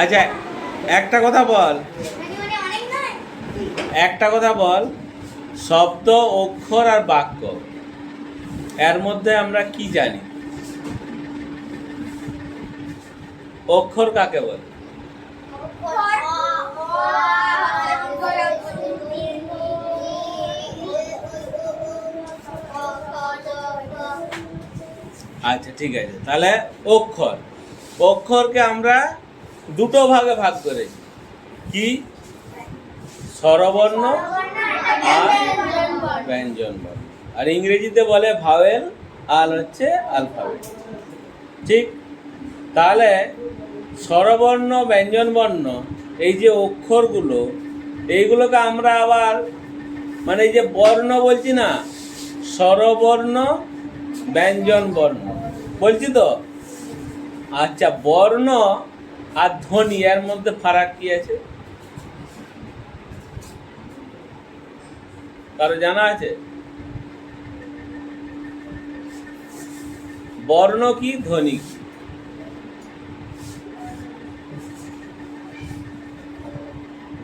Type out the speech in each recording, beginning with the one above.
আচ্ছা একটা কথা বল। একটা কথা বল, শব্দ, অক্ষর আর বাক্য, এর মধ্যে আমরা কি জানি? অক্ষর কাকে বলে? আচ্ছা ঠিক আছে। তাহলে অক্ষর। অক্ষরকে আমরা দুটো ভাগে ভাগ করেছি কি? স্বরবর্ণ আর ব্যঞ্জন বর্ণ আর ইংরেজিতে বলে ভাওয়েল, আর হচ্ছে আলফাবেট। ঠিক? তাহলে স্বরবর্ণ ব্যঞ্জন বর্ণ এই যে অক্ষরগুলো, এইগুলোকে আমরা আবার মানে এই যে বর্ণ বলছি না, স্বরবর্ণ ব্যঞ্জন বর্ণ বলছি তো? আচ্ছা বর্ণ আর ধ্বনি এর মধ্যে ফারাক কি আছে? কারও জানা আছে? বর্ণ কি, ধ্বনি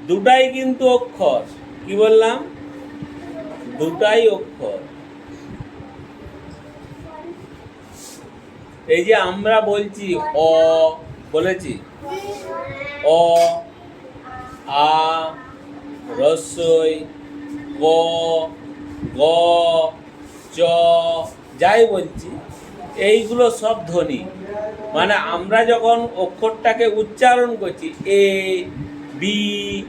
দুটাই কিন্তু অক্ষর। কি বললাম? দুটাই অক্ষর। এই যে আমরা বলছি অ বলেছি। অ, আ, রসই ক গ, চ, যাই বলছি, এইগুলো সব ধ্বনি। মানে আমরা যখন অক্ষরটাকে উচ্চারণ করছি, এ, বি,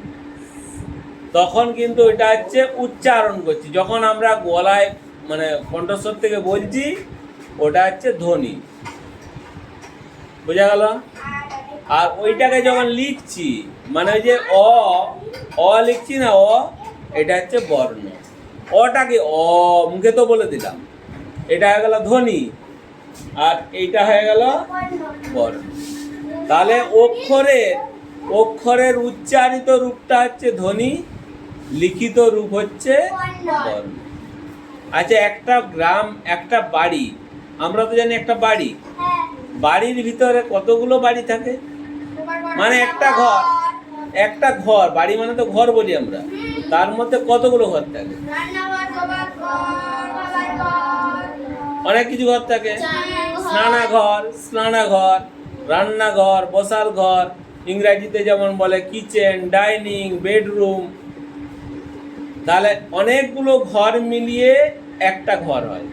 তখন কিন্তু এটা হচ্ছে উচ্চারণ করছি। যখন আমরা গলায় মানে কণ্ঠস্বর থেকে বলছি, ওটা হচ্ছে ধ্বনি। বোঝা গেল? আর ওইটাকে যখন লিখছি মানে ওই যে অ অ লিখছি না অ এটা হচ্ছে বর্ণ। অটাকে অ মুখে তো বলে দিলাম। এটা হয়ে গেল ধ্বনি আর এইটা হয়ে গেল বর্ণ। তাহলে অক্ষরের অক্ষরের উচ্চারিত রূপটা হচ্ছে ধ্বনি লিখিত রূপ হচ্ছে বর্ণ। আচ্ছা একটা গ্রাম একটা বাড়ি আমরা তো জানি একটা বাড়ি। বাড়ির ভিতরে কতগুলো বাড়ি থাকে? মানে একটা ঘর একটা ঘর, বাড়ি মানে তো ঘর বলি আমরা। তার মধ্যে কতগুলো ঘর থাকে? অনেক কিছু ঘর থাকে। স্নানাঘর স্নানাঘর, রান্নাঘর, বসার ঘর, ইংরাজিতে যেমন বলে কিচেন, ডাইনিং, বেডরুম। তাহলে অনেকগুলো ঘর মিলিয়ে একটা ঘর হয়।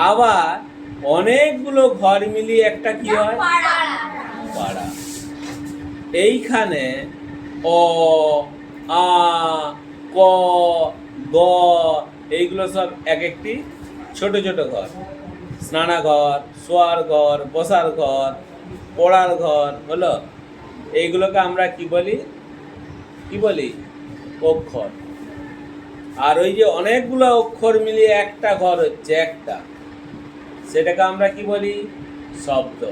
আবার অনেকগুলো ঘর মিলিয়ে একটা কি হয়? পাড়া। এইখানে অ, আ, ক, গ, এইগুলো সব এক একটি ছোট ছোট ঘর। স্নানাঘর, শোয়ার ঘর, বসার ঘর, পড়ার ঘর, হলো? এইগুলোকে আমরা কি বলি? কি বলি? অক্ষর। আর ওই যে অনেকগুলো অক্ষর মিলিয়ে একটা ঘর হচ্ছে একটা। সেটাকে আমরা কি বলি? শব্দ।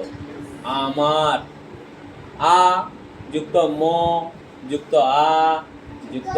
আমার। আ যুক্ত ম যুক্ত আ যুক্ত